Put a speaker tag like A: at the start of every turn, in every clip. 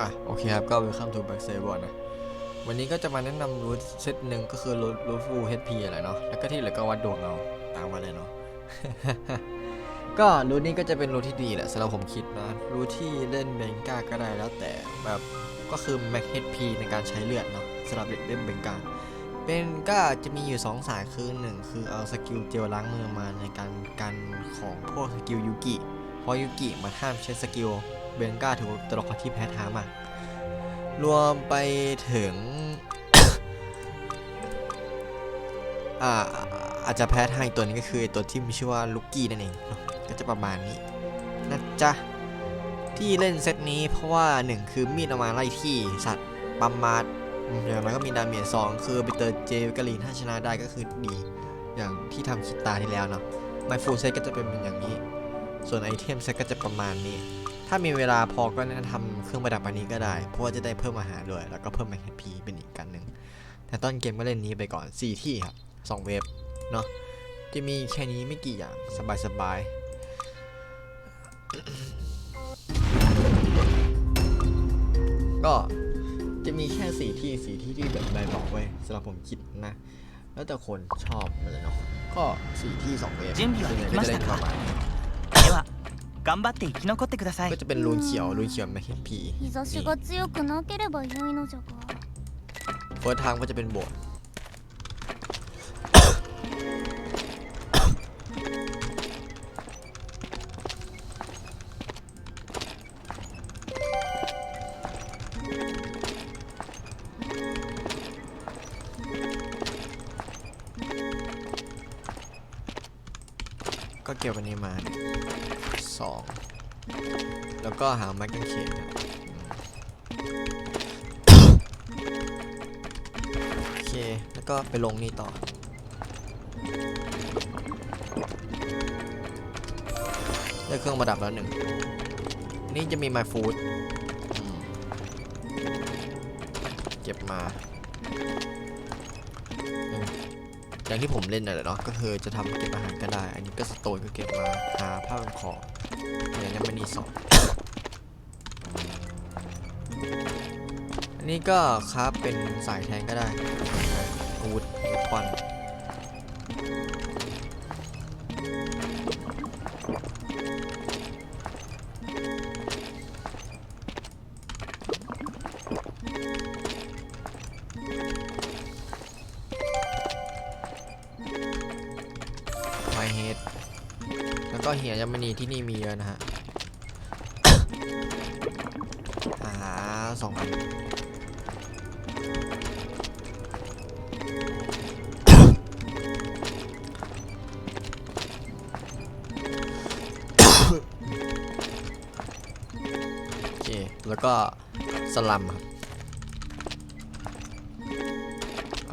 A: อะโอเคครับก็ welcome to back server นะ วันนี้ก็จะมาแนะนำรูทเซตหนึ่งก็คือรูทรูทฟูล HP อะไรเนาะแล้วก็ที่เหลือก็วัดดวงเอาตามมาเลยเนาะก็รูทนี้ก็จะเป็นรูทที่ดีแหละสำหรับผมคิดนะรูทที่เล่นเบงกาก็ได้แล้วแต่แบบก็คือ max HP ในการใช้เลือดเนาะสำหรับเล่นเบงกาเป็นก็จะมีอยู่ 2 สายคือหนึ่งคือเอาสกิลเจลล้างมือมาในการกันของพวกสกิลยูกิเพราะยูกิมันห้ามใช้สกิล เบงกาถือตัวละครที่แพ้ท้ามาก รวมไปถึง อ่าอาจจะแพ้ทางอีกตัวนี้ก็คือตัวที่มีชื่อว่าลูกกี้นั่นเอง ก็จะประมาณนี้นะจ๊ะ ที่เล่นเซตนี้เพราะว่าหนึ่งคือมีดเอามาไล่ที่สัตว์ปั๊มมาดอืมอย่างไรก็มีดาเมจสองคือไปเตอร์เจลกาลีนถ้าชนะได้ก็คือดี อย่างที่ทำคิดตาที่แล้วเนาะไมฟูเซตก็จะเป็นอย่างนี้ ส่วนไอเทมเซตก็จะประมาณนี้ ถ้ามีเวลาพอก็แนะทำเครื่องประดับอันนี้ก็ได้ เพราะว่าจะได้เพิ่มอาหารด้วย แล้วก็เพิ่มแมคแอนพีเป็นอีกกันหนึ่ง แต่ต้นเกมก็เล่นนี้ไปก่อน 4 ที่ครับ 2 เวฟเนาะ จะมีแค่นี้ไม่กี่อย่างสบายๆ ก็จะมีแค่สีที่สีที่ที่แบบใบบอกไว้สำหรับผมคิดนะ แล้วแต่คนชอบมันเลยเนาะ ก็สีที่2เวฟส่วนใหญ่ก็จะเล่ประมาณ
B: 頑張って生き残ってください
A: ก็จะเป็นรูนเขียวรูนเขียวไม่ HP
C: 日差しが強くなければ良いのじゃが
A: เฟิร์สทางก็จะเป็นโบสถ์ เก็บวันนี้มาสองแล้วก็หาไม้กางเขนครับโอเค แล้วก็ไปลงนี่ต่อได้เครื่องประดับแล้วหนึ่ง นี่จะมี My Food อืมเก็บมา อย่างที่ผมเล่นน่ะแหละเนาะก็คือจะทำเก็บอาหารก็ได้ อันนี้ก็สโตนก็เก็บมาหาผ้าพันคออย่างนี้มันมีสองอันนี้ก็ครับเป็นสายแทงก็ได้อาวุธอาวุธปอน ไมเฮดแล้วก็เหียยามณีที่นี่มีเยอะนะฮะอาสองอันโอเค แล้วก็สลัมครับ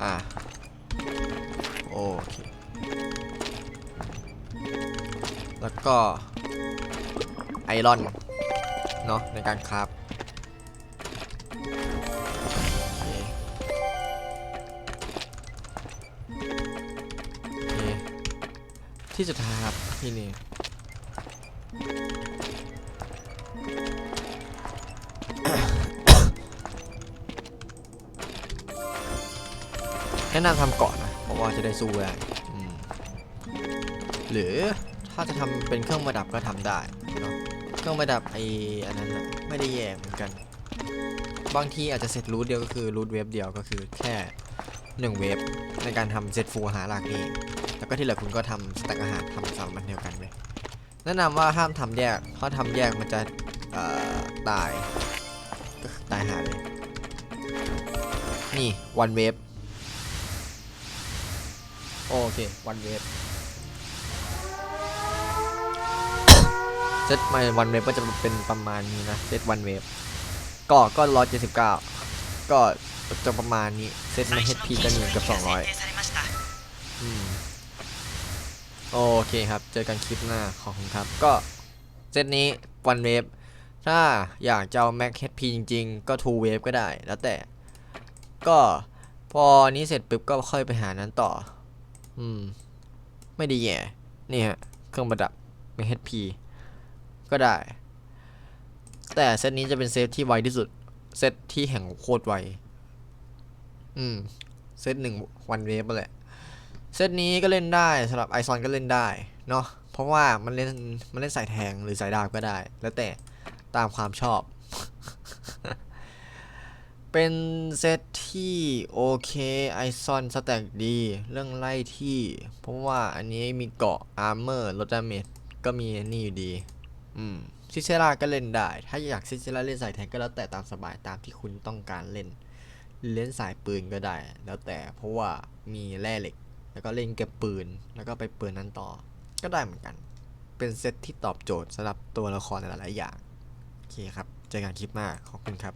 A: อ่าโอเค แล้วก็ไอรอนเนาะในการคราฟที่สุดท้ายครับที่นี่แนะนำทำก่อนนะ เพราะว่าจะได้สู้ได้หรือ ถ้าจะทำเป็นเครื่องประดับก็ทำได้เนาะเครื่องประดับไออันนั้นนะไม่ได้แย่เหมือนกัน บางทีอาจจะเสร็จรูทเดียวก็คือรูทเวฟเดียวก็คือแค่หนึ่งเวฟในการทำเซตฟูหาหลักนี้แล้วก็ที่เหลือคุณก็ทำสแต็กอาหารทำสามมันเดียวกันไปแนะนำว่าห้ามทำแยก เพราะทำแยกมันจะตายก็คือตายหาเลย นี่วันเวฟโอเควันเวฟ เซตมาวันเวฟก็จะเป็นประมาณนี้นะเซตวันเวฟก็ก็ร้อยเจ็ดสิบเก้าก็จะประมาณนี้เซตใน HP ก็หนึ่งกับสองร้อยอืมโอเคครับ เจอกันคลิปหน้าขอบคุณครับ ก็เซตนี้วันเวฟถ้าอยากจะเอา Max HP จริง ๆ ก็2 Wave ก็ได้ แล้วแต่ ก็พอนี้เสร็จปุ๊บก็ค่อยไปหานั้นต่อ อืม ไม่ด้แย่ นี่ฮะ เครื่องประดับเป็น HP ก็ได้ แต่เซตนี้จะเป็นเซตที่ไวที่สุด เซตที่แห่งโคตรไว อืม เซตหนึ่งวันเวฟไปแหละเซตนี้ก็เล่นได้สำหรับไอซอนก็เล่นได้เนาะเพราะว่ามันเล่นมันเล่นสายแทงหรือสายดาบก็ได้ แล้วแต่ตามความชอบ เป็นเซตที่โอเคไอซอนสแต็กดี เรื่องไล่ที่ เพราะว่าอันนี้มีเกาะอาร์เมอร์ลดดาเมจก็มีนี่อยู่ดี ซิเซราก็เล่นได้ ถ้าอยากซิเซราเล่นสายแทงก็แล้วแต่ตามสบายตามที่คุณต้องการเล่น เล่นสายปืนก็ได้ แล้วแต่เพราะว่ามีแร่เหล็ก แล้วก็เล่นเก็บปืน แล้วก็ไปปืนนั้นต่อ ก็ได้เหมือนกัน เป็นเซตที่ตอบโจทย์สำหรับตัวละครในหลายๆอย่าง โอเคครับ เจอกันคลิปหน้าขอบคุณครับ